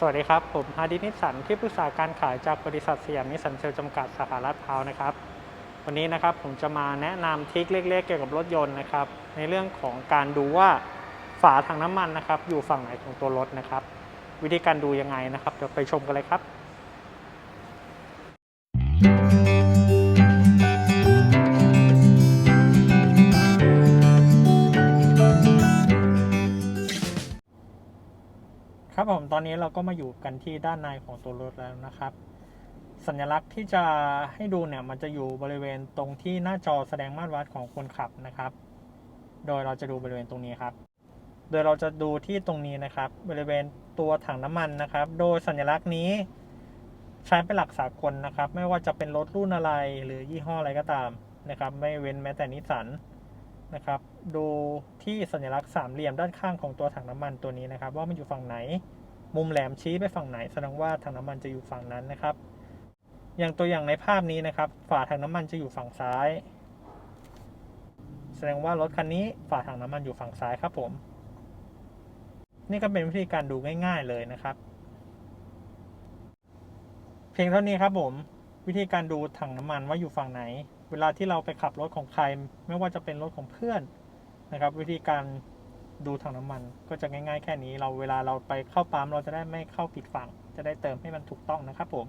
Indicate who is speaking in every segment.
Speaker 1: สวัสดีครับ ผมฮาดินิสันที่ปรึกษาการขายจากบริษัทสยามนิสสันเซลจำกัดสาขาลาดพร้าวนะครับ วันนี้นะครับผมจะมาแนะนำทริคเล็ก ๆ เกี่ยวกับรถยนต์นะครับ ในเรื่องของการดูว่าฝาถังน้ำมันนะครับ อยู่ฝั่งไหนของตัวรถนะครับ วิธีการดูยังไงนะครับเดี๋ยวไปชมกันเลยครับ ครับผมตอนนี้เราก็มาอยู่กันที่ด้านในของตัวรถแล้วนะครับ สัญลักษณ์ที่จะให้ดูเนี่ยมันจะอยู่บริเวณตรงที่หน้าจอแสดงมาตรวัดของคนขับนะครับ โดยเราจะดูบริเวณตรงนี้ครับ โดยเราจะดูที่ตรงนี้นะครับ บริเวณตัวถังน้ำมันนะครับ โดยสัญลักษณ์นี้ใช้เป็นหลักสากลนะครับ ไม่ว่าจะเป็นรถรุ่นอะไรหรือยี่ห้ออะไรก็ตามนะครับ ไม่เว้นแม้แต่นิสสัน นะครับดูที่สัญลักษณ์สามเหลี่ยมด้านข้างของตัวถังน้ำมันตัวนี้นะครับ ว่ามันอยู่ฝั่งไหน มุมแหลมชี้ไปฝั่งไหนแสดงว่าถังน้ำมันจะอยู่ฝั่งนั้นนะครับ อย่างตัวอย่างในภาพนี้นะครับ ฝาถังน้ำมันจะอยู่ฝั่งซ้าย แสดงว่ารถคันนี้ฝาถังน้ำมันอยู่ฝั่งซ้ายครับผม นี่ก็เป็นวิธีการดูง่าย ๆเลยนะครับ เพียงเท่านี้ครับผม วิธีการดูถังน้ำมันว่าอยู่ฝั่งไหน เวลาที่เราไปขับรถของใคร ไม่ว่าจะเป็นรถของเพื่อนนะครับ วิธีการดูถังน้ำมันก็จะง่ายๆแค่นี้ เราเวลาเราไปเข้าปั๊มเราจะได้ไม่เข้าผิดฝั่ง จะได้เติมให้มันถูกต้องนะครับผม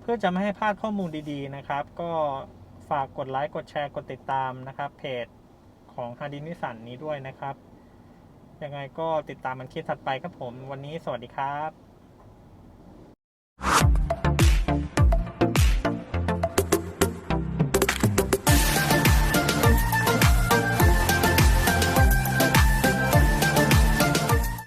Speaker 1: เพื่อจะไม่ให้พลาดข้อมูลดีๆนะครับ ก็ฝากกดไลค์กดแชร์กดติดตามนะครับ เพจของฮาร์ดินิสันนี้ด้วยนะครับ ยังไงก็ติดตามมันคลิปถัดไปครับผม วันนี้สวัสดีครับ